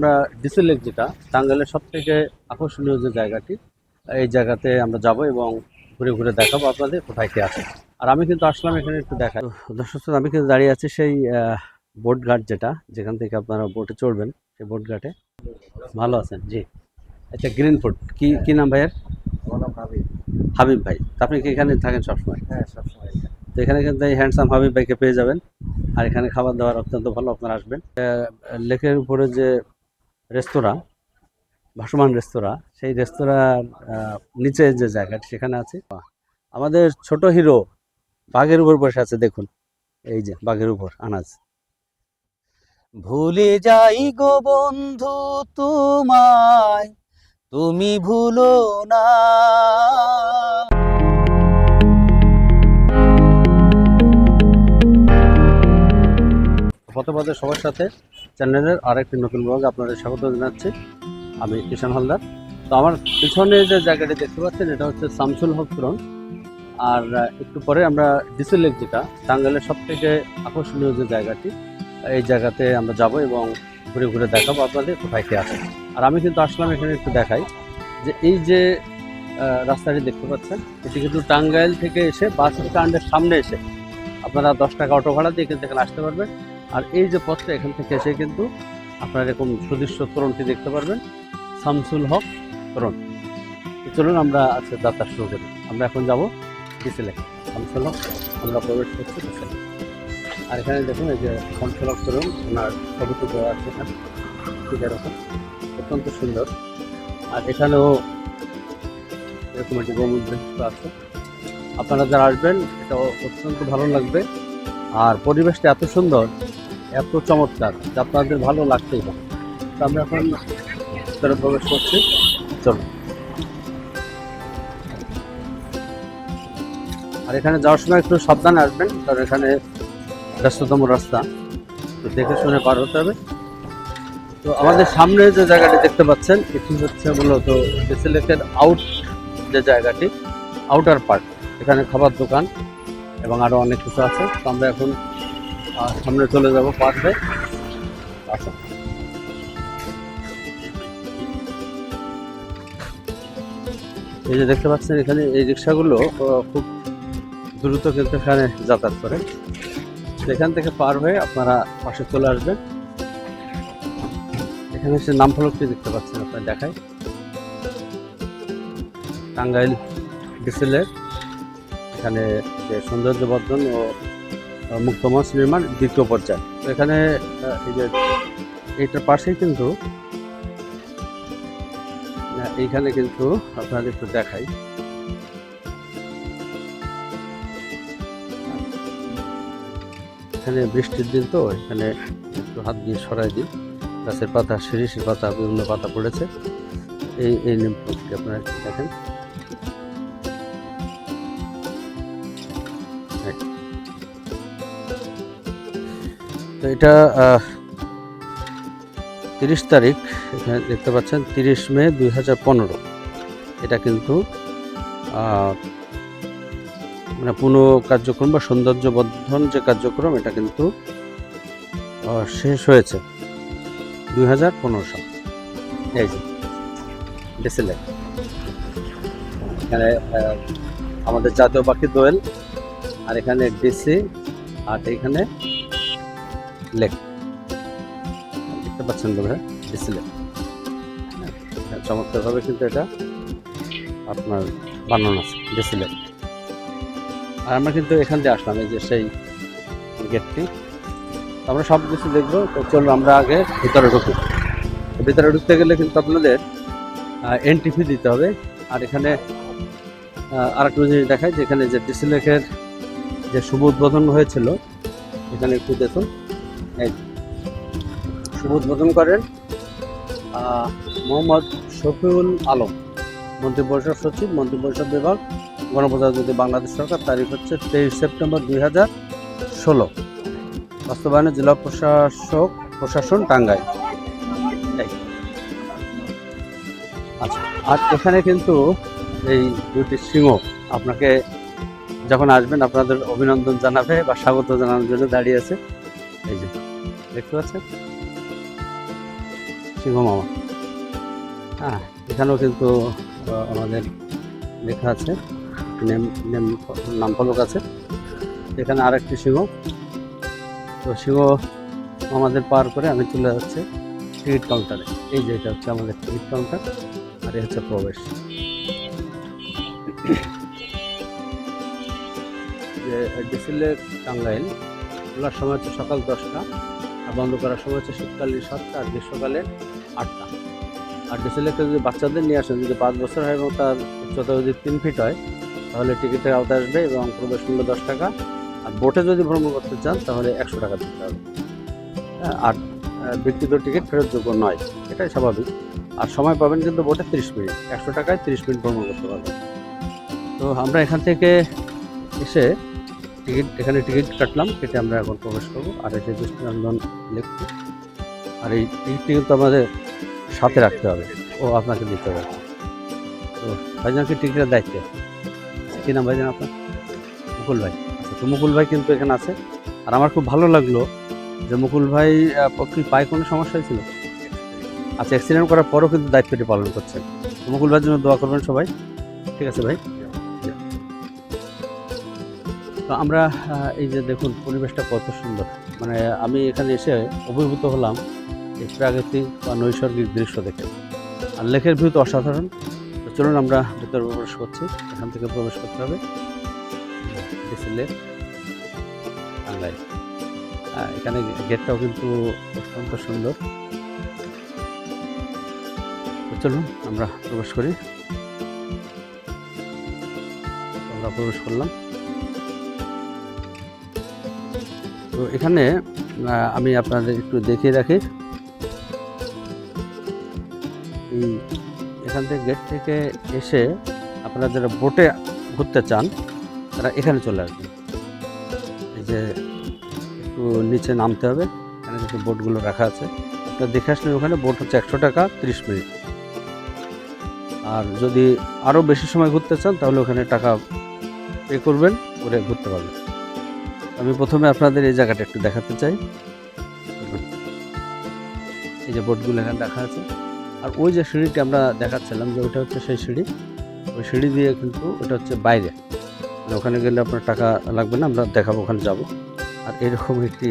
আমরা DC lake যেটা টাঙ্গাইলের সব থেকে আকর্ষণীয় যে জায়গাটি এই জায়গাতে আমরা যাব এবং ঘুরে ঘুরে দেখাবো আপনাদের কোথায় কি আছে। আর আমি কিন্তু আসলাম এখানে একটু দেখা। দর্শক আমি কিন্তু দাঁড়িয়ে আছি সেই বোট ঘাট যেটা যেখান থেকে আপনারা বোটে চড়বেন সেই বোট ঘাটে। ভালো আছেন? জি। আচ্ছা গ্রিন ফুড কি কি নাম ভাইয়ের? হাবিব। ভাই। আপনি কি এখানে থাকেন সবসময়? হ্যাঁ সবসময়। তো এখানে কিন্তু এই হ্যান্ডসাম হাবিব ভাইকে পেয়ে যাবেন। আর এখানে খাবার দাবার অত্যন্ত ভালো আপনারা আসবেন। লেকের উপরে যে রেস্তোরাঁ ভাসমান রেস্তোরাঁ সেই রেস্তোরাঁর আহ, নিচে যে জায়গাটি সেখানে আছে। আমাদের ছোট হিরো বাঘের উপর বসে আছে দেখুন। এই যে বাঘের উপর আনাজ। ভুলে যাই গো বন্ধু তোমায় তুমি ভুলো না। পথে পথে সবার সাথে। চ্যানেলের আরেকটি নতুন ব্লগ আপনাদের স্বাগত জানাচ্ছি। আমি কিষান হালদার। তো আমার পিছনে যে জায়গাটি দেখতে পাচ্ছেন, এটা হচ্ছে শামসুল হক আর একটু পরে আমরা ডিসি লেক যেটা, টাঙ্গাইলের সব থেকে আকর্ষণীয় যে জায়গাটি, এই জায়গাতে আমরা যাব এবং ঘুরে ঘুরে দেখাবো আপনাদের কোথায় কি আছে। আর আমি কিন্তু আসলাম এখানে একটু দেখাই যে এই যে রাস্তাটি দেখতে পাচ্ছেন, এটি কিন্তু টাঙ্গাইল থেকে এসে বাস স্ট্যান্ডের সামনে এসে আপনারা দশ টাকা অটো ভাড়া দিয়ে কিন্তু এখানে আসতে পারবেন। আর এই যে পথটা এখান থেকে এসে কিন্তু আপনারা এরকম সুদৃশ্য তরুণটি দেখতে পারবেন। শামসুল হক তরুণ। চলুন আমরা আজকে যাত্রা শুরু করি। আমরা এখন যাব ডিসেলে। শামসুল হক, আমরা প্রবেশ করছি ডিসেলে। আর এখানে দেখুন, এই যে শামসুল হক তরুণ, ওনার ছবিটি দেওয়া আছে এখানে। ঠিক এরকম? অত্যন্ত সুন্দর। আর এখানেও এরকম একটি গোমুদ্র আছে। আপনারা যারা আসবেন এটা অত্যন্ত ভালো লাগবে। আর পরিবেশটা এত সুন্দর এত চমৎকার আপনাদের ভালো লাগতেই হবে তো আমরা এখন ভিতরে প্রবেশ করছি। চলো আর এখানে যাওয়ার সময় একটু সাবধানে আসবেন, কারণ এখানে ব্যস্ততম রাস্তা। তো দেখে শুনে পার হতে হবে। তো আমাদের সামনে যে জায়গাটি দেখতে পাচ্ছেন, এটি হচ্ছে মূলত লেকের আউট যে জায়গাটি আউটার পার্ক এখানে খাবার দোকান এবং আরও অনেক কিছু আছে। তো আমরা এখন আহ, সামনে চলে যাব পার্কে আচ্ছা। এই যে দেখতে পাচ্ছেন এখানে এই রিক্সাগুলো খুব দ্রুত কিন্তু এখানে যাতায়াত করে। সেখান থেকে পার হয়ে আপনারা পাশে চলে আসবেন। এখানে সে নাম ফলকটি দেখতে পাচ্ছেন আপনার দেখায়। টাঙ্গাইল ডিসেলের। এখানে যে সৌন্দর্য বর্ধন ও মুক্তমঞ্চ নির্মাণ দ্বিতীয় পর্যায়ে। এখানে এই যে এইটার পাশেই কিন্তু এইখানে কিন্তু আপনাদের একটু দেখাই। এখানে বৃষ্টির দিন তো, এখানে একটু হাত দিয়ে সরাই দিই। গাছের পাতা শিরিষের পাতা, বিভিন্ন পাতা পড়েছে। এই এই নিমফলকটি আপনারা দেখেন। তো এটা তিরিশ তারিখ, এখানে দেখতে পাচ্ছেন, তিরিশ মে দুই হাজার পনেরো। এটা কিন্তু মানে পুনঃ কার্যক্রম বা সৌন্দর্য বর্ধন যে কার্যক্রম, এটা কিন্তু শেষ হয়েছে দুই হাজার পনেরো সাল। এই যে ডিসেলে এখানে আমাদের জাতীয় পাখি দোয়েল, আর এখানে ডিসি আর এখানে লেক। দেখতে পাচ্ছেন বোধ হয় ডিসি লেক হ্যাঁ, চমৎকারভাবে কিন্তু এটা আপনার বানানো আছে ডিসি লেক আর আমরা কিন্তু এখান দিয়ে আসলাম এই যে সেই গেটটি আমরা সব কিছু দেখব তো চলুন আমরা আগে ভিতরে ঢুকি। ভিতরে ঢুকতে গেলে কিন্তু আপনাদের এন্ট্রি ফি দিতে হবে। আর এখানে আর একটা জিনিস দেখায় যে এখানে যে ডিসি লেকের যে শুভ উদ্বোধন হয়েছিল এখানে একটু দেখুন। শুভ উদ্বোধন করেন মোহাম্মদ শফিউল আলম, মন্ত্রিপরিষদ সচিব, মন্ত্রিপরিষদ বিভাগ, গণপ্রজাতন্ত্রী বাংলাদেশ সরকার, তারিখ হচ্ছে তেইশ সেপ্টেম্বর দুই হাজার ষোলো। বাস্তবায়নে জেলা প্রশাসক, প্রশাসন টাঙ্গাইল। আচ্ছা আর এখানে কিন্তু এই দুটি সিংহ আপনাকে যখন আসবেন, আপনাদের অভিনন্দন জানাবে বা স্বাগত জানানোর জন্য দাঁড়িয়ে আছে। এই যে। দেখতে পাচ্ছেন? সিংহ মামা। হ্যাঁ এখানেও কিন্তু আমাদের লেখা আছে। নেম নেম, নাম ফলক আছে। এখানে আরেকটি সিংহ তো সিংহ আমাদের পার করে আমি চলে যাচ্ছে টিকিট কাউন্টারে। এই যে, এটা হচ্ছে আমাদের টিকিট কাউন্টার, আর এই হচ্ছে প্রবেশ। যে ডিসিলে টাঙ্গাইল, খোলার সময় হচ্ছে সকাল দশটা। আর বন্ধ করার সময় হচ্ছে শীতকালীন সাতটা আর গ্রীষ্মকালে আটটা। আর ডিসিলেকে যদি বাচ্চাদের নিয়ে আসেন, যদি পাঁচ বছর হয় এবং তার উচ্চতা যদি তিন ফিট হয়, তাহলে টিকিটের আওতায় আসবে এবং প্রবেশ মূল্য দশ টাকা। আর বোটে যদি ভ্রমণ করতে চান, তাহলে একশো টাকা দিতে হবে। আর ব্যক্তিগত টিকিট ফেরতযোগ্য নয়, এটাই স্বাভাবিক। আর সময় পাবেন কিন্তু বোটে তিরিশ মিনিট, একশো টাকায় তিরিশ মিনিট ভ্রমণ করতে পারবেন। তো আমরা এখান থেকে এসে টিকিট, এখানে টিকিট কাটলাম, কেটে আমরা এখন প্রবেশ করব। আর এই যে দৃষ্টিনন্দন লিখছি আর এই টিকিটটি কিন্তু আমাদের সাথে রাখতে হবে। ও আপনাকে দিতে হবে। তো ভাইজানকে টিকিটের দায়িত্বে? কী নাম ভাইজান আপনার? মুকুল ভাই। আচ্ছা তো মুকুল ভাই কিন্তু এখানে আছে। আর আমার খুব ভালো লাগল যে মুকুল ভাই কি পায়ে কোনো সমস্যা হয়েছিল আচ্ছা অ্যাক্সিডেন্ট করার পরও কিন্তু দায়িত্বটি পালন করছেন। মুকুল ভাইয়ের জন্য দোয়া করবেন সবাই। ঠিক আছে ভাই। তো আমরা এই যে দেখুন পরিবেশটা কত সুন্দর। মানে আমি এখানে এসে অভিভূত হলাম এই প্রাকৃতিক বা নৈসর্গিক দৃশ্য দেখে। আর লেকের ভিউ তো অসাধারণ। তো চলুন আমরা ভিতরে প্রবেশ করছি। এখান থেকে প্রবেশ করতে হবে। এখানে গেটটাও কিন্তু অত্যন্ত সুন্দর। চলুন আমরা প্রবেশ করি। আমরা প্রবেশ করলাম। তো এখানে আমি আপনাদের একটু দেখিয়ে রাখি। এখান থেকে গেট থেকে এসে আপনারা যারা বোটে ঘুরতে চান, তারা এখানে চলে আসবেন। এই যে একটু নিচে নামতে হবে, এখানে কিছু বোটগুলো রাখা আছে। আপনারা দেখে আসলেন ওখানে বোট হচ্ছে একশো টাকা তিরিশ মিনিট। আর যদি আরও বেশি সময় ঘুরতে চান, তাহলে ওখানে টাকা পে করবেন করে ঘুরতে পারবেন। আমি প্রথমে আপনাদের এই জায়গাটা একটু দেখাতে চাই। এই যে বোটগুলো এখানে রাখা আছে। আর ওই যে সিঁড়িটি আমরা দেখাচ্ছিলাম যে ওটা হচ্ছে সেই সিঁড়ি। ওই সিঁড়ি দিয়ে কিন্তু ওটা হচ্ছে বাইরে। মানে ওখানে গেলে আপনার টাকা লাগবে না, আমরা দেখাবো, ওখানে যাব। আর এরকম একটি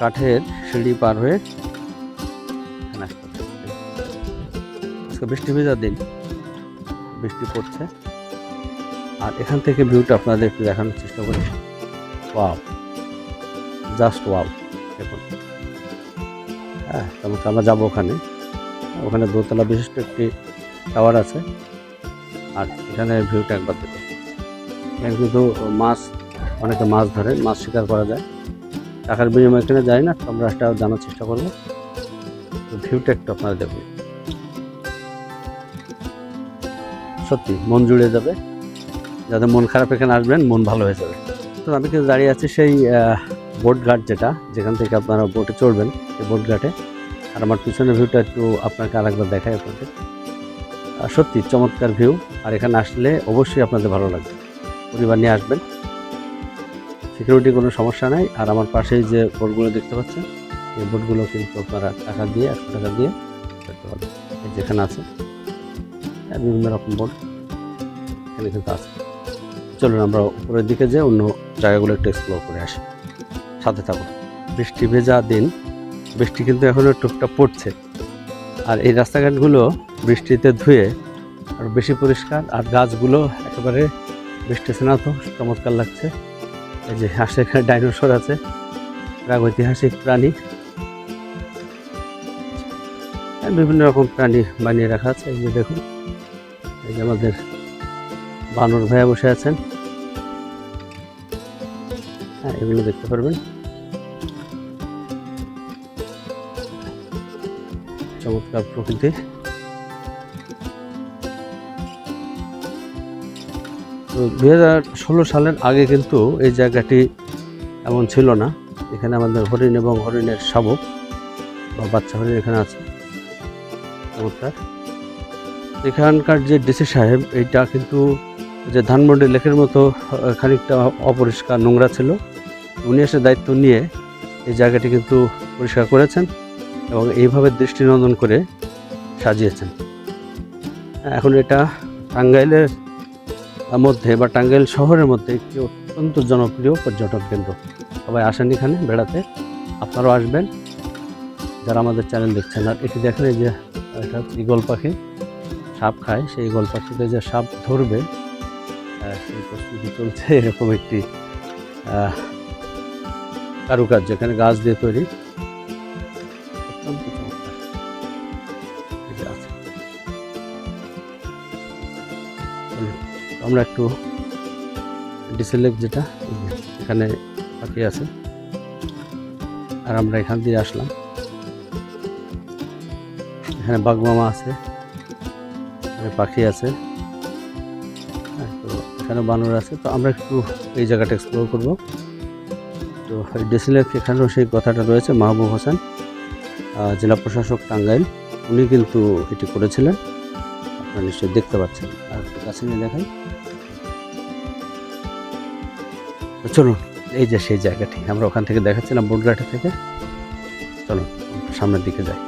কাঠের সিঁড়ি পার হয়ে আজকে বৃষ্টি ভেজার দিন, বৃষ্টি পড়ছে। আর এখান থেকে ভিউটা আপনাদের একটু দেখানোর চেষ্টা করি। ওয়াও জাস্ট ওয়াও দেখুন হ্যাঁ আমরা যাব ওখানে। ওখানে দোতলা বিশিষ্ট একটি টাওয়ার আছে। আর এখানে ভিউটা একবার দেখুন এখানে কিন্তু মাছ, অনেকে মাছ ধরে, মাছ শিকার করা যায়। টাকার বিনিময়ে এখানে যায় না আমরা সেটা জানার চেষ্টা করব। ভিউটা একটু আপনারা দেখুন। সত্যি, মন জুড়ে যাবে। যাদের মন খারাপ এখানে আসবেন, মন ভালো হয়ে যাবে। তো আমি কিন্তু দাঁড়িয়ে আছি সেই বোট ঘাট যেটা, যেখান থেকে আপনারা বোটে চড়বেন, সেই বোট ঘাটে। আর আমার পিছনের ভিউটা একটু আপনাকে আরেকবার দেখাই আপনাদের। সত্যি চমৎকার ভিউ আর এখানে আসলে অবশ্যই আপনাদের ভালো লাগবে। পরিবার নিয়ে আসবেন। সিকিউরিটি কোনো সমস্যা নাই। আর আমার পাশেই যে বোটগুলো দেখতে পাচ্ছেন, এই বোটগুলো কিন্তু আপনারা টাকা দিয়ে, একশো টাকা দিয়ে করতে পারবেন যেখানে আছে বিভিন্ন রকম বোট এখানে কিন্তু আছে। চলুন আমরা উপরের দিকে যে অন্য জায়গাগুলো একটু এক্সপ্লোর করে আসি। সাথে থাকুন। বৃষ্টি ভেজা দিন। বৃষ্টি কিন্তু এখনও টুকটাক পড়ছে। আর এই রাস্তাঘাটগুলো বৃষ্টিতে ধুয়ে আর বেশি পরিষ্কার। আর গাছগুলো একেবারে বৃষ্টি না তো, চমৎকার লাগছে। এই যে হাসে এখানে ডাইনোসর আছে। প্রাগৈতিহাসিক প্রাণী। বিভিন্ন রকম প্রাণী বানিয়ে রাখা আছে। এই যে দেখুন, এই যে আমাদের বানর ভাইয়া বসে আছেন। হ্যাঁ এগুলো দেখতে পারবেন। চমৎকার প্রকৃতি তো হাজার ষোলো সালের আগে কিন্তু এই জায়গাটি এমন ছিল না। এখানে আমাদের হরিণ এবং হরিণের শাবক বা বাচ্চা হরিণ এখানে আছে। চমৎকার। এখানকার যে ডিসি সাহেব, এইটা কিন্তু যে ধানমন্ডি লেকের মতো খানিকটা অপরিষ্কার নোংরা ছিল। উনি এসে দায়িত্ব নিয়ে এই জায়গাটি কিন্তু পরিষ্কার করেছেন এবং এইভাবে দৃষ্টিনন্দন করে সাজিয়েছেন। এখন এটা টাঙ্গাইলের মধ্যে বা টাঙ্গাইল শহরের মধ্যে একটি অত্যন্ত জনপ্রিয় পর্যটন কেন্দ্র। সবাই আসেন এখানে বেড়াতে, আপনারাও আসবেন। যারা আমাদের চ্যানেল দেখছেন, আর এটি দেখেন যে, এটা ঈগল পাখি, সাপ খায়। সেই ঈগল পাখিতে যে সাপ ধরবে সেই প্রস্তুতি চলছে এরকম একটি আহ, কারুকার্য এখানে গাছ দিয়ে তৈরি। আমরা একটু ডিসেলেক যেটা এখানে পাখি আছে। আর আমরা এখান দিয়ে আসলাম। এখানে বাগমামা আছে এখানে পাখি আছে হ্যাঁ, এখানে বানর আছে, তো আমরা একটু এই জায়গাটা এক্সপ্লোর করব। তো ডিসিলেক এখানেও সেই কথাটা রয়েছে, মাহবুব হোসেন জেলা প্রশাসক টাঙ্গাইল। উনি কিন্তু এটি করেছিলেন, আপনারা নিশ্চয়ই দেখতে পাচ্ছেন। আর কাছে নিয়ে দেখাই। তো চলুন, এই যে সেই জায়গাটি, আমরা ওখান থেকে দেখাচ্ছিলাম বোটঘাটা থেকে। চলুন, সামনের দিকে যাই।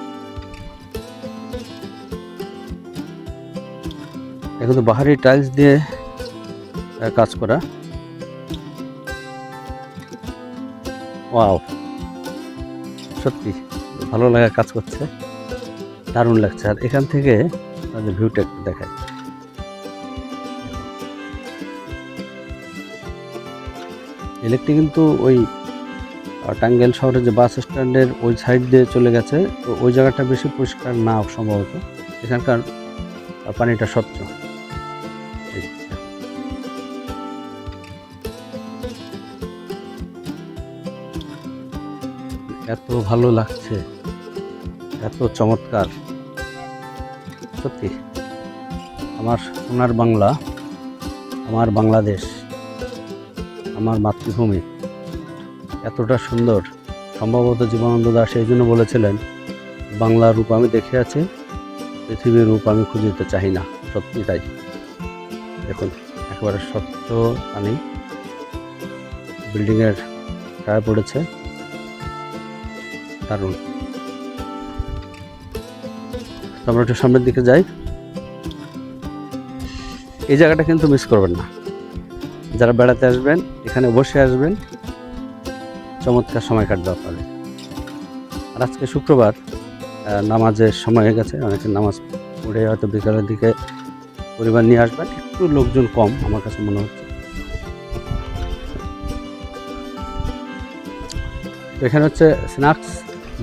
এখন তো বাহারি টাইলস দিয়ে কাজ করা। ওয়াও। সত্যি ভালো লাগা কাজ করছে। দারুণ লাগছে। আর এখান থেকে তাদের ভিউটা একটু দেখায় ইলেকট্রিক কিন্তু ওই আহ, টাঙ্গাইল শহরের যে বাস স্ট্যান্ডের ওই সাইড দিয়ে চলে গেছে। তো ওই জায়গাটা বেশি পরিষ্কার না সম্ভবত। এখানকার পানিটা স্বচ্ছ। এত ভালো লাগছে, এত চমৎকার। সত্যি, আমার সোনার বাংলা, আমার বাংলাদেশ, আমার মাতৃভূমি, এতটা সুন্দর। সম্ভবত জীবনানন্দ দাস এই জন্য বলেছিলেন, বাংলার রূপ আমি দেখে আছি, পৃথিবীর রূপ আমি খুঁজিতে চাই না। সত্যি তাই। দেখুন, একেবারে স্বচ্ছ পানি বিল্ডিংয়ের ছায়া পড়েছে। দারুণ। আমরা একটু সামনের দিকে যাই। এই জায়গাটা কিন্তু মিস করবেন না। যারা বেড়াতে আসবেন, এখানে বসে আসবেন, চমৎকার সময় কাটবে আপনাদের। আর আজকে শুক্রবার নামাজের সময় হয়ে গেছে, অনেকে নামাজ পড়ে হয়তো বিকালের দিকে পরিবার নিয়ে আসবেন, একটু লোকজন কম, আমার কাছে মনে হচ্ছে। এখানে হচ্ছে স্ন্যাক্স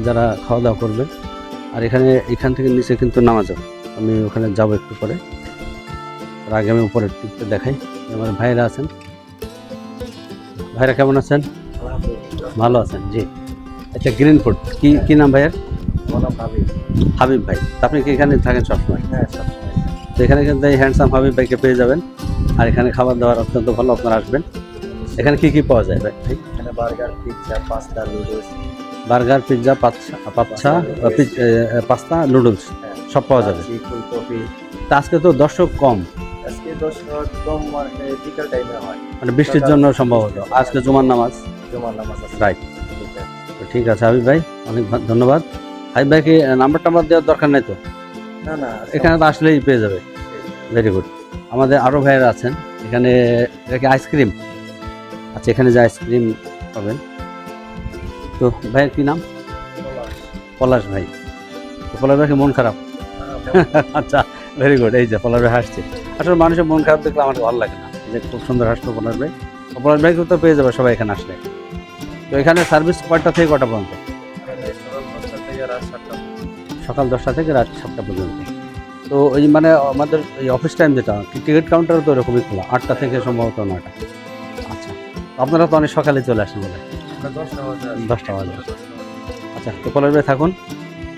যারা খাওয়া দাওয়া করবেন আর এখানে এখান থেকে নিচে কিন্তু নামা যাবে আমি ওখানে যাব একটু পরে। তার আগে আমি উপরের দিকটা দেখাই। আমার ভাইরা আছেন। ভাইরা কেমন আছেন? ভালো আছেন? জি। আচ্ছা গ্রিন ফুড। কি কি নাম ভাইয়ের? হাবিব। ভাই। আপনি কি এখানে থাকেন সবসময়? তো এখানে কিন্তু এই হ্যান্ডসাম হাবিব ভাইকে পেয়ে যাবেন। আর এখানে খাবার দাবার অত্যন্ত ভালো আপনারা আসবেন। এখানে কি কি পাওয়া যায় ভাই ভাই? এখানে burger pizza pasta noodles. Burger pizza পাচ্ছা পাচ্ছা পাস্তা নুডলস সব পাওয়া যাবে। তা আজকে তো দর্শক কম। আজকে দশ কম মানে বিকাল টাইমে হয়। মানে বৃষ্টির জন্য সম্ভবত আজকে জুমার নামাজ। জমার নামাজ রাইট ঠিক আছে হাবিব ভাই অনেক ধন্যবাদ। হাবিব ভাইকে নাম্বার টাম্বার দেওয়ার দরকার নেই তো? না না এখানে তো আসলেই পেয়ে যাবে। ভেরি গুড আমাদের আরও ভাইয়েরা আছেন। এখানে এটা কি আইসক্রিম। আচ্ছা এখানে যে আইসক্রিম পাবেন। তো ভাইয়ের কি নাম? পলাশ ভাই। পলাশ ভাইকে মন খারাপ? আচ্ছা ভেরি গুড এই যে পলাশ ভাই হাসছে। আসলে মানুষের মন খারাপ দেখলে আমার ভালো লাগে না। যে খুব সুন্দর হাসলো পলাশ ভাই। পলাশ ভাইকে তো পেয়ে যাবে সবাই এখানে আসলে। তো এখানে সার্ভিস কয়টা থেকে কটা পর্যন্ত? সকাল দশটা থেকে রাত সাতটা পর্যন্ত। তো ওই মানে আমাদের এই অফিস টাইম যেটা টিকিট কাউন্টার তো এরকমই খোলা, আটটা থেকে সম্ভবত নয়টা। আচ্ছা আপনারা তো অনেক সকালে চলে আসেন বলে। দশটা বাজে আচ্ছা তো কলেজ থাকুন,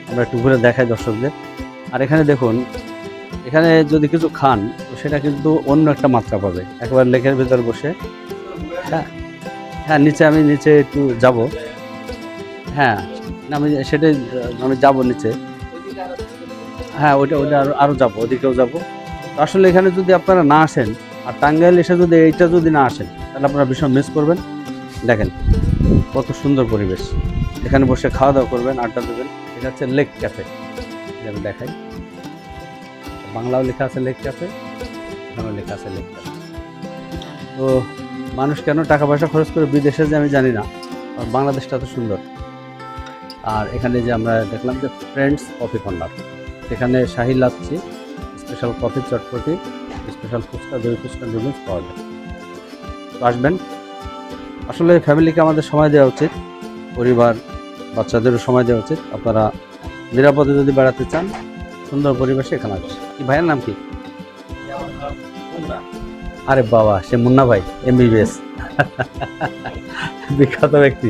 আমরা একটু ঘুরে দেখাই দর্শকদের। আর এখানে দেখুন, এখানে যদি কিছু খান, তো সেটা কিন্তু অন্য একটা মাত্রা পাবে। একবার লেকের ভেতর বসে। হ্যাঁ হ্যাঁ নিচে আমি নিচে একটু যাব। হ্যাঁ আমি সেটাই, আমি যাব নিচে। হ্যাঁ ওইটা ওইটা আরও আরও যাব, ওদিকেও যাব। আসলে এখানে যদি আপনারা না আসেন, আর টাঙ্গাইল এসে যদি এইটা যদি না আসেন, তাহলে আপনারা ভীষণ মিস করবেন। দেখেন, কত সুন্দর পরিবেশ। এখানে বসে খাওয়া দাওয়া করবেন, আড্ডা দেবেন। এটা হচ্ছে লেক ক্যাফে। আমি দেখাই। বাংলাও লেখা আছে লেক ক্যাফে, এখানেও লেখা আছে লেক ক্যাফে। তো মানুষ কেন টাকা পয়সা খরচ করে বিদেশে যে আমি জানি না বাংলাদেশটা তো সুন্দর। আর এখানে যে আমরা দেখলাম যে ফ্রেন্ডস কফি কর্নার সেখানে শাহি লাচ্ছি স্পেশাল কফি চটপটি স্পেশাল ফুচকা, দই ফুচকা নুডলস পাওয়া যায়। আসবেন আসলে ফ্যামিলিকে আমাদের সময় দেওয়া উচিত, পরিবার, বাচ্চাদেরও সময় দেওয়া উচিত। আপনারা নিরাপদে যদি বেড়াতে চান, সুন্দর পরিবেশে এখানে আসবেন কি ভাইয়ের নাম কি? আরে বাবা, সে মুন্না ভাই এমবিবিএস বিখ্যাত ব্যক্তি।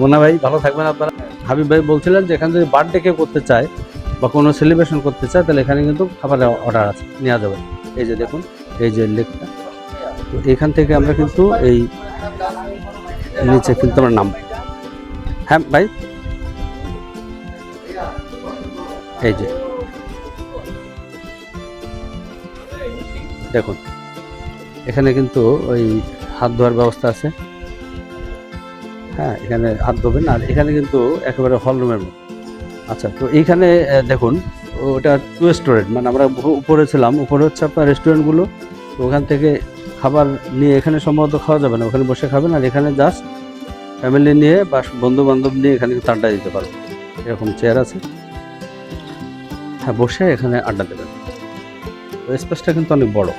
মুন্না ভাই, ভালো থাকবেন আপনারা। হাবিব ভাই বলছিলেন যে, এখানে যদি বার্থডে কেউ করতে চায় বা কোনো সেলিব্রেশন করতে চায়, তাহলে এখানে কিন্তু খাবারের অর্ডার আছে, নেওয়া যাবে। এই যে দেখুন, এই যে লেকটা। তো এখান থেকে আমরা কিন্তু এই নিচে, কিন্তু আমরা নাম। হ্যাঁ ভাই? এই যে। দেখুন, এখানে কিন্তু ওই হাত ধোয়ার ব্যবস্থা আছে। হ্যাঁ এখানে হাত ধোবেন, আর এখানে কিন্তু একেবারে হল রুমের মতো। আচ্ছা তো এইখানে দেখুন, ওটা টু রেস্টুরেন্ট মানে আমরা উপরে ছিলাম, উপরে হচ্ছে আপনার রেস্টুরেন্টগুলো ওখান থেকে খাবার নিয়ে এখানে সম্ভবত খাওয়া যাবে না। ওখানে বসে খাবেন আর এখানে জাস্ট ফ্যামিলি নিয়ে বা বন্ধু বান্ধব নিয়ে এখানে আড্ডা দিতে পারব এরকম চেয়ার আছে। হ্যাঁ বসে এখানে আড্ডা দেবেন। স্পেসটা কিন্তু অনেক বড়।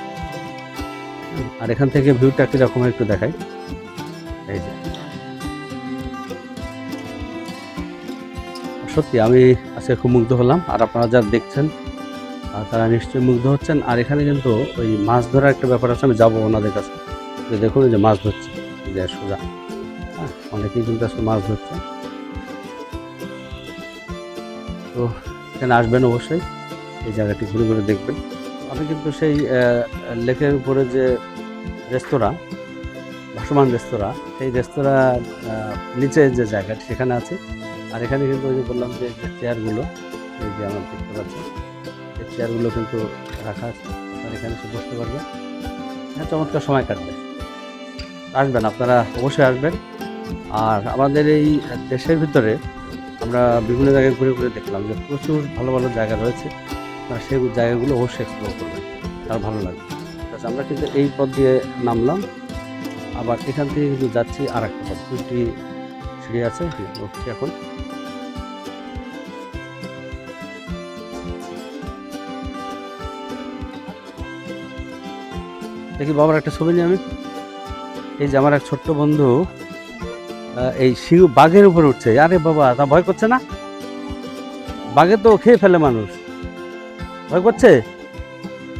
আর এখান থেকে ভিউটা কীরকম একটু দেখাই। এই যে। সত্যি আমি আজকে খুব মুগ্ধ হলাম। আর আপনারা যা দেখছেন তারা নিশ্চয়ই মুগ্ধ হচ্ছেন। আর এখানে কিন্তু ওই মাছ ধরার একটা ব্যাপার আছে, আমি যাব ওনাদের কাছে। যে দেখুন যে মাছ ধরছে যে সোজা। হ্যাঁ অনেকেই কিন্তু আজকে মাছ ধরছে। তো এখানে আসবেন অবশ্যই, এই জায়গাটি ঘুরে ঘুরে দেখবেন। আমি কিন্তু সেই লেকের উপরে যে রেস্তোরাঁ, ভাসমান রেস্তোরাঁ, সেই রেস্তোরাঁ নিচে যে জায়গাটি, সেখানে আছে। আর এখানে কিন্তু ওই যে বললাম যে চেয়ারগুলো এই যে আমরা দেখতে পাচ্ছি। চেয়ারগুলো কিন্তু রাখা আছে, আর এখানে এসে বসতে পারবে হ্যাঁ চমৎকার সময় কাটবে। আসবেন, আপনারা অবশ্যই আসবেন। আর আমাদের এই দেশের ভিতরে আমরা বিভিন্ন জায়গায় ঘুরে ঘুরে দেখলাম যে প্রচুর ভালো ভালো জায়গা রয়েছে। আপনারা সেই জায়গাগুলো অবশ্যই এক্সপ্লোর করবেন, তার ভালো লাগবে। আচ্ছা আমরা কিন্তু এই পথ দিয়ে নামলাম। আবার এখান থেকে কিন্তু যাচ্ছি আর একটা পথ দুটি সিঁড়ি আছে এখন। দেখি বাবার একটা ছবি নিই আমি। এই যে আমার এক ছোট্ট বন্ধু এই সিংহ বাঘের উপরে উঠছে। আরে বাবা, তা ভয় করছে না? বাঘে তো খেয়ে ফেলে মানুষ। ভয় করছে?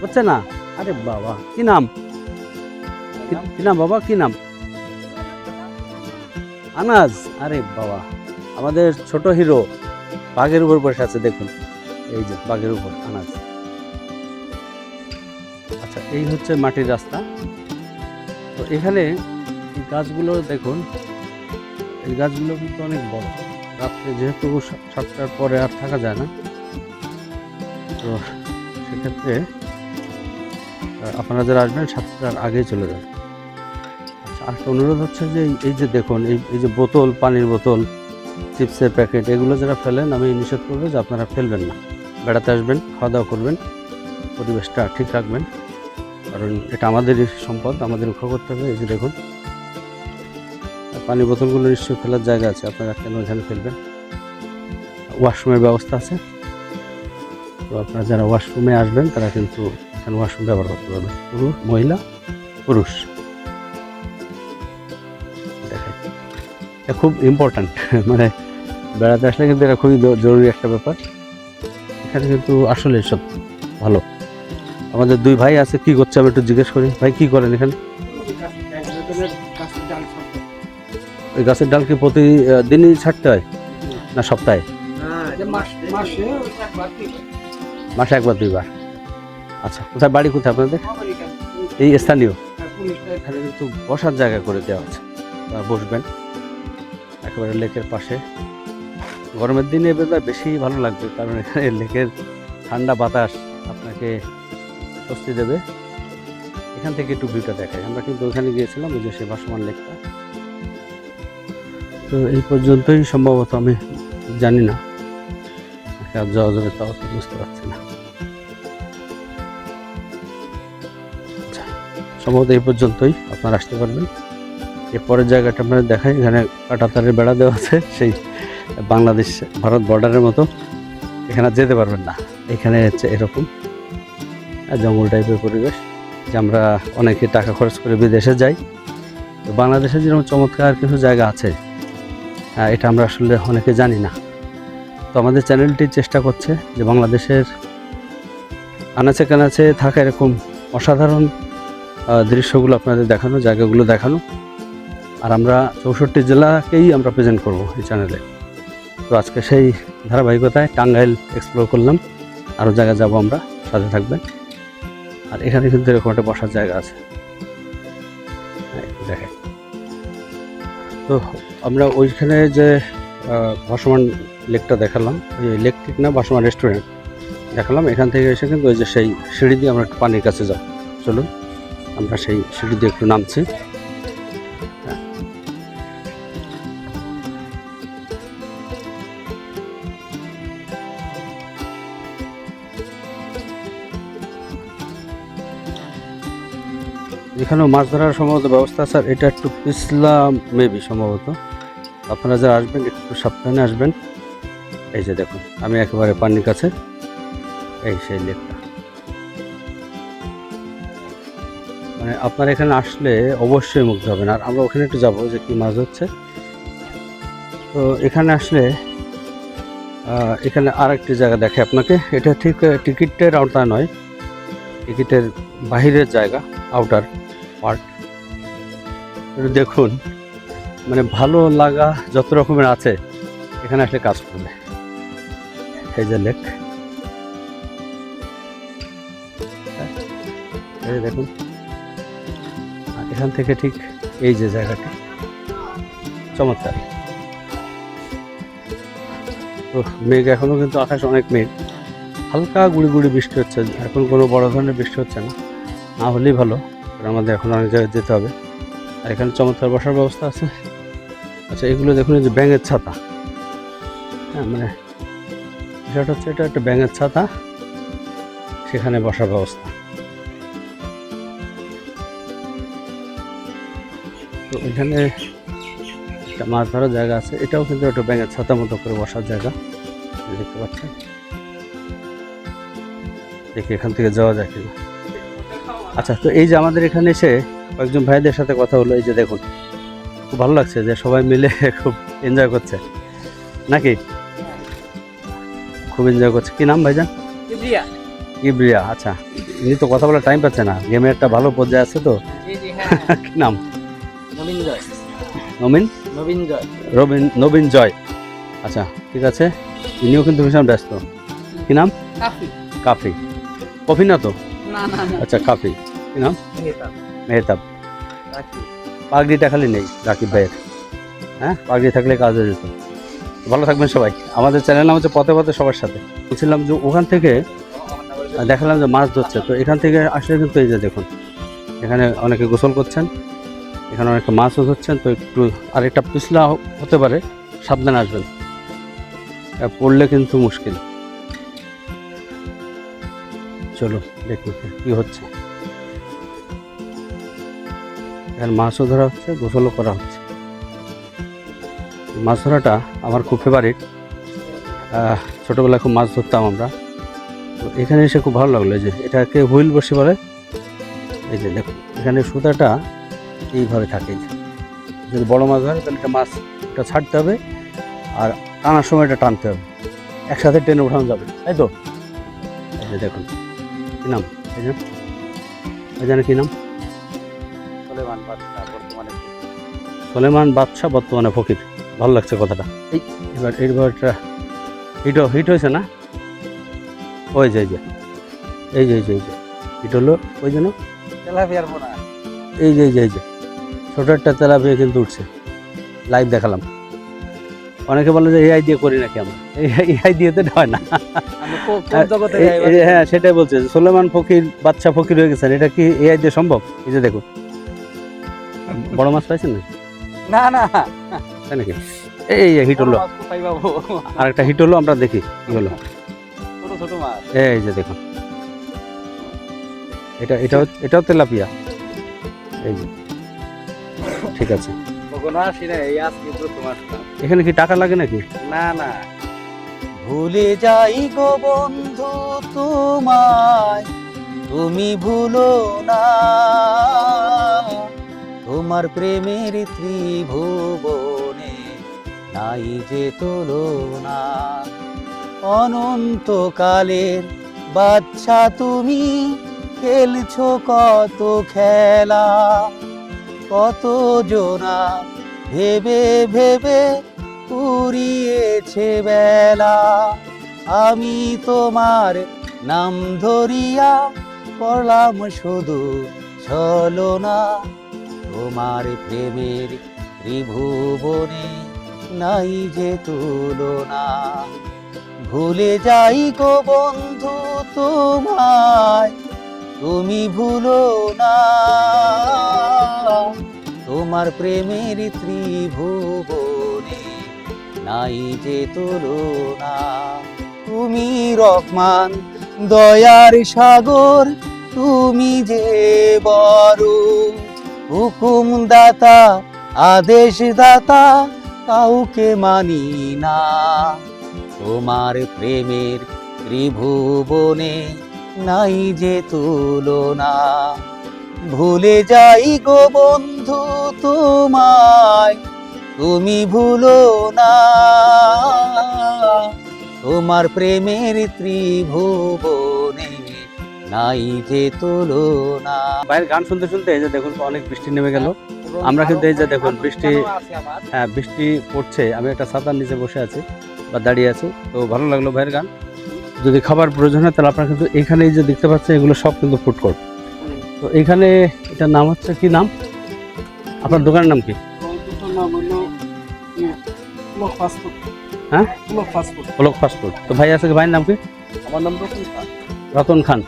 করছে না? আরে বাবা, কি নাম? কি- নাম বাবা? কি নাম? আনাজ। আরে বাবা, আমাদের ছোট হিরো বাঘের উপর বসে আছে, দেখুন। এই যে বাঘের উপর, আনাজ। এই হচ্ছে মাটির রাস্তা। তো এখানে গাছগুলো দেখুন, এই গাছগুলো কিন্তু অনেক বড়। রাত্রে যেহেতু সাতটার পরে আর থাকা যায় না, তো সেক্ষেত্রে আপনারা যারা আসবেন সাতটার আগেই চলে যান আচ্ছা আরেকটা অনুরোধ হচ্ছে যে এই যে দেখুন, এই এই যে বোতল, পানির বোতল, চিপসের প্যাকেট, এগুলো যারা ফেলেন, আমি নিষেধ করব যে আপনারা ফেলবেন না। বেড়াতে আসবেন খাওয়া দাওয়া করবেন, পরিবেশটা ঠিক রাখবেন। কারণ এটা আমাদের সম্পদ, আমাদের রক্ষা করতে হবে। এই যে দেখুন পানি বোতলগুলো নিশ্চয়ই ফেলার জায়গা আছে, আপনারা কেন এখানে ফেলবেন। ওয়াশরুমের ব্যবস্থা আছে। তো আপনারা যারা ওয়াশরুমে আসবেন, তারা কিন্তু এখানে ওয়াশরুম ব্যবহার করতে পারবেন। পুরুষ, মহিলা, পুরুষ। এটা খুব ইম্পর্ট্যান্ট মানে বেড়াতে আসলে কিন্তু এটা খুবই জরুরি একটা ব্যাপার। এখানে কিন্তু আসলে সব ভালো। আমাদের দুই ভাই আছে, কি করছে আমি একটু জিজ্ঞেস করি। ভাই, কি করেন এখানে? ওই গাছের ডাল কি প্রতি দিনই ছাড়তে হয়? না সপ্তাহে? মাসে একবার, দুইবার? আচ্ছা কোথায় বাড়ি, কোথায় আপনাদের? এই স্থানীয়? এখানে কিন্তু বসার জায়গা করে দেওয়া আছে। বসবেন। একেবারে লেকের পাশে। গরমের দিনে বোধহয় বেশি ভালো লাগবে, কারণ এখানে লেকের ঠান্ডা বাতাস আপনাকে স্বস্তি দেবে। এখান থেকে একটু ভিউটা দেখাই। আমরা কিন্তু ওখানে গিয়েছিলাম ওই যে সে ভাসমান লেকটা। তো এই পর্যন্তই সম্ভবত আমি জানি না। আর যাওয়া যাবে তাও তো বুঝতে পারছি না। আচ্ছা, সম্ভবত এই পর্যন্তই আপনারা আসতে পারবেন। এরপরের জায়গাটা আপনারা দেখাই। এখানে কাটাতারের বেড়া দেওয়া আছে সেই বাংলাদেশ ভারত বর্ডারের মতো। এখানে যেতে পারবেন না। এখানে হচ্ছে এরকম। জঙ্গল টাইপের পরিবেশ যে আমরা অনেকে টাকা খরচ করে বিদেশে যাই। তো বাংলাদেশে যেরকম চমৎকার কিছু জায়গা আছে হ্যাঁ, এটা আমরা আসলে অনেকে জানি না। তো আমাদের চ্যানেলটি চেষ্টা করছে যে বাংলাদেশের আনাচে কানাচে থাকা এরকম অসাধারণ দৃশ্যগুলো আপনাদের দেখানো জায়গাগুলো দেখানো। আর আমরা চৌষট্টি জেলাকেই আমরা প্রেজেন্ট করব এই চ্যানেলে তো আজকে সেই ধারাবাহিকতায় টাঙ্গাইল এক্সপ্লোর করলাম। আরও জায়গা যাব আমরা সাথে থাকবেন। আর এখানে কিন্তু এরকম একটা বসার জায়গা আছে। দেখে তো আমরা ওইখানে যে ভাসমান লেকটা দেখালাম, ওই লেক ঠিক না? ভাসমান রেস্টুরেন্ট দেখালাম। এখান থেকে এসে কিন্তু ওই যে সেই সিঁড়ি দিয়ে আমরা একটু পানির কাছে যাব। চলুন, আমরা সেই সিঁড়ি দিয়ে একটু নামছি। এখানেও মাছ ধরার সম্ভবত ব্যবস্থা আর এটা একটু পিছলা মেবি সম্ভবত। আপনারা যারা আসবেন, একটু সাবধানে আসবেন। এই যে দেখুন, আমি একেবারে পানির কাছে, এই সেই লেকটা। মানে আপনার এখানে আসলে অবশ্যই মুগ্ধ হবেন। আর আমরা ওখানে একটু যাব যে কি মাছ হচ্ছে তো এখানে আসলে এখানে আর একটি জায়গা দেখে আপনাকে। এটা ঠিক, টিকিটের আওতায় নয়, টিকিটের বাহিরের জায়গা আউটার পার্ট দেখুন মানে ভালো লাগা যত রকমের আছে, এখানে আসলে কাজ করবে। এই যে লেক। দেখুন। এখান থেকে ঠিক এই যে জায়গাটি। চমৎকার। তো মেঘ এখনও কিন্তু আকাশ অনেক মেঘ। হালকা গুড়ি গুড়ি বৃষ্টি হচ্ছে, এখন কোনো বড় ধরনের বৃষ্টি হচ্ছে না। না হলেই ভালো। আমাদের এখন অনেক জায়গায় যেতে হবে। আর এখানে চমৎকার বসার ব্যবস্থা আছে। আচ্ছা এগুলো দেখুন যে ব্যাঙের ছাতা। হ্যাঁ মানে বিষয়টা হচ্ছে এটা একটা ব্যাঙের ছাতা। সেখানে বসার ব্যবস্থা। তো এখানে একটা মাছ ধরার জায়গা আছে। এটাও কিন্তু একটা ব্যাঙের ছাতা মতো করে বসার জায়গা। দেখতে পাচ্ছেন? দেখি এখান থেকে যাওয়া যায় কিনা। আচ্ছা তো এই যে আমাদের এখানে এসে কয়েকজন ভাইদের সাথে কথা হলো এই যে দেখুন খুব ভালো লাগছে যে সবাই মিলে খুব এনজয় করছে। নাকি? খুব এনজয় করছে। কি নাম ভাইজান? ইব্রিয়া। আচ্ছা। ইনি তো কথা বলার টাইম পাচ্ছে না গেমের একটা ভালো পর্যায়ে আছে তো। হ্যাঁ। কি নাম? নবীন জয়। নবীন? নবীন জয়। রবিন নবীন জয়। আচ্ছা ঠিক আছে। ইনিও কিন্তু ভীষণ ব্যস্ত। কি নাম? কাফি। কাফি। কফি না তো? আচ্ছা কাফি। কি নাম মেহতাব। পাগড়িটা খালি নেই রাকিব ভাইয়ের। হ্যাঁ? পাগড়ি থাকলে কাজ হয়ে যেত। ভালো থাকবেন সবাই। আমাদের চ্যানেল নাম হচ্ছে পথে পথে সবার সাথে। বলছিলাম যে ওখান থেকে দেখালাম যে মাছ ধরছে। তো এখান থেকে আসলে কিন্তু এই যে দেখুন এখানে অনেকে গোসল করছেন এখানে অনেকে মাছও ধরছেন। তো একটু আরেকটা পিছলা হতে পারে সাবধানে আসবেন। পড়লে কিন্তু মুশকিল। চলো দেখুন কি হচ্ছে। এখানে মাছও ধরা হচ্ছে, গোসলও করা হচ্ছে। মাছ ধরাটা আমার খুব ফেভারিট ছোটোবেলায় খুব মাছ ধরতাম আমরা। তো এখানে এসে খুব ভালো লাগল যে, এটাকে হুইল বসে বলে। এই যে দেখুন, এখানে সুতাটা এইভাবে থাকে যদি বড় মাছ ধরে, তাহলে এটা মাছটা ছাড়তে হবে আর টানার সময় এটা টানতে হবে। একসাথে টেনে উঠানো যাবে, তাই তো? এই যে দেখুন, কী নাম? এই যে, এই কী নাম? বর্তমানে সোলেমান বাদশাহ বর্তমানে ফকির। ভালো লাগছে কথাটা। এই এবার এইবার এটা হিট হিট হয়েছে না? ওই যে এই যে এই যে এই যে হিট হলো ওই জন্য তেলাপিয়ার পোনা এই যে এই যে ছোটো একটা তেলাপিয়া কিন্তু উঠছে। লাইভ দেখালাম। অনেকে বলে যে এআই দিয়ে করি নাকি আমরা? এআই দিয়ে তো হয় না। হ্যাঁ সেটাই বলছে সোলেমান ফকির বাচ্চা ফকির হয়ে গেছেন। এটা কি এআই দিয়ে সম্ভব? এই যে দেখুন। বড় মাছ পাইছেন না না না। তাই নাকি? এই হিট হলো? আর একটা হিট হলো আমরা দেখি কি হলো। ছোট মাছ। এই যে দেখুন। এটা এটাও এটাও তেলাপিয়া। এই যে। ঠিক আছে। এখানে কি টাকা লাগে নাকি? না না। ভুলে যাই গো বন্ধু তোমায় তুমি ভুলো না। তোমার প্রেমের ত্রিভুবনে নাই যে তুলনা। অনন্তকালের বাচ্চা তুমি খেলছো কত খেলা কত জোনা ভেবে ভেবে পুরিয়েছে বেলা। আমি তোমার নাম ধরিয়া করলাম শুধু ছলনা। তোমার প্রেমের ত্রিভুবনে নাই যে তুলনা। ভুলে যাই গো বন্ধু তোমায়, তুমি ভুলো না। তোমার প্রেমের ত্রিভুবনে নাই যে তুলনা। তুমি রহমান, দয়ার সাগর, তুমি যে বড় হুকুম দাতা আদেশ দাতা কাউকে মানি না। তোমার প্রেমের ত্রিভুবনে নাই যে তুলনা। ভুলে যাই গো বন্ধু তোমায়, তুমি ভুলো না। তোমার প্রেমের ত্রিভুবনে নাই যে তুলনা। বাইরের গান শুনতে শুনতে এই যে দেখুন অনেক বৃষ্টি নেমে গেল। আমরা কিন্তু এই যে দেখুন বৃষ্টি- হ্যাঁ বৃষ্টি পড়ছে। আমি একটা ছাতার নিচে বসে আছি বা দাঁড়িয়ে আছি তো ভালো লাগল ভাইয়ের গান। যদি খাবার প্রয়োজন হয় তাহলে আপনারা কিন্তু এখানে যে দেখতে পাচ্ছেন এগুলো সব কিন্তু ফুড কোর্ট তো এখানে এটার নাম হচ্ছে কি নাম? আপনার দোকানের নাম কি? হ্যাঁ? ফাস্টফুড তো ভাই আছে ভাইয়ের নাম কি? আমার নাম রতন খান। রতন খান।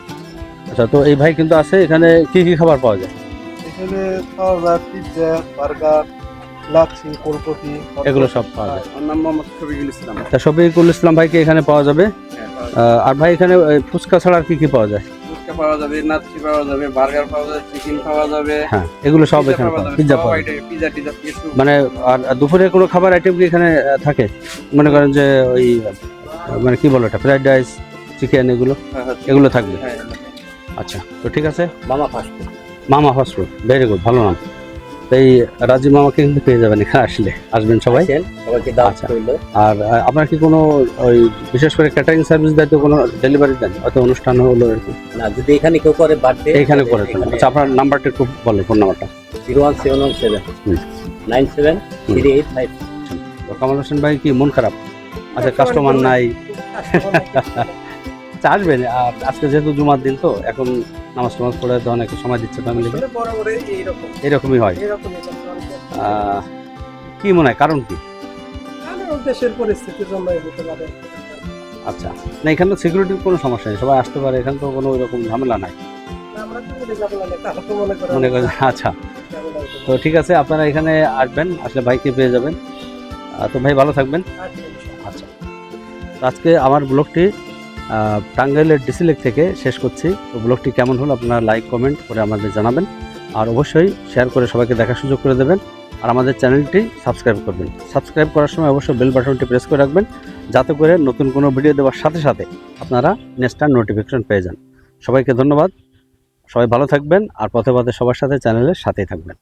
আচ্ছা তো এই ভাই কিন্তু আছে এখানে কি কি খাবার পাওয়া যায়? এখানে পাওয়া যায় পিৎজা বার্গার লাচ্ছি কোলপতি এগুলো সব পাওয়া যায়। আমার নাম মোহাম্মদ শফিকুল ইসলাম। তা শফিকুল ইসলাম ভাইকে এখানে পাওয়া যাবে? আর ভাই এখানে ফুচকা ছাড়া আর কি কি পাওয়া যায়? ফুচকা পাওয়া যাবে নাচ্ছি পাওয়া যাবে বার্গার পাওয়া যাবে চিকেন পাওয়া যাবে। হ্যাঁ এগুলো সব এখানে পাওয়া টিজা মানে আর দুপুরে কোনো খাবার আইটেম কি এখানে থাকে? মনে করেন যে ওই মানে কি বলো এটা ফ্রাইড রাইস চিকেন এগুলো এগুলো থাকবে? হ্যাঁ আচ্ছা তো ঠিক আছে? মামা ফাস্ট মামা ফাস্টফুড ভেরি গুড ভালো নাম। এই রাজীব মামাকে কিন্তু পেয়ে যাবেন এখানে আসলে আসবেন সবাই? সবাইকে আচ্ছা। আর আপনার কি কোনো ওই বিশেষ করে ক্যাটারিং সার্ভিস দায়িত্ব কোনো ডেলিভারি দেন? হয়তো অনুষ্ঠান হলো এরকম না যদি এখানে কেউ করে বার্থডে এখানে করে আচ্ছা আপনার নাম্বারটা একটু বলেন ফোন নাম্বারটা। Zero one seven one seven. Nine seven three eight five. তো কামাল হোসেন ভাই কি মন খারাপ? আচ্ছা কাস্টমার নাই। আচ্ছা আসবেন আর আজকে যেহেতু জুমার দিন তো এখন নামাজ টামাজ পড়ে তো অনেক সময় দিচ্ছে ফ্যামিলিকে এরকমই হয়। কি মনে হয় কারণ কি? দেশের পরিস্থিতির জন্য হতে পারে। আচ্ছা না এখানে সিকিউরিটির কোনো সমস্যা নেই সবাই আসতে পারে এখানে তো কোনো ওইরকম ঝামেলা নাই। মনে তো করেন। আচ্ছা। তো ঠিক আছে আপনারা এখানে আসবেন আসলে ভাইকে পেয়ে যাবেন। তো ভাই ভালো থাকবেন। আচ্ছা আজকে আমার ব্লগটি টাঙ্গাইলের ডিসিলেক থেকে শেষ করছি। তো ব্লগটি কেমন হলো আপনারা লাইক, কমেন্ট করে আমাদের জানাবেন। আর অবশ্যই শেয়ার করে সবাইকে দেখার সুযোগ করে দেবেন। আর আমাদের চ্যানেলটি সাবস্ক্রাইব করবেন। সাবস্ক্রাইব করার সময় অবশ্যই বেল বাটনটি প্রেস করে রাখবেন, যাতে করে নতুন কোনো ভিডিও দেওয়ার সাথে সাথে আপনারা নেক্সট নোটিফিকেশন পেয়ে যান। সবাইকে ধন্যবাদ। সবাই ভালো থাকবেন আর পথে পথে সবার সাথে চ্যানেলের সাথেই থাকবেন।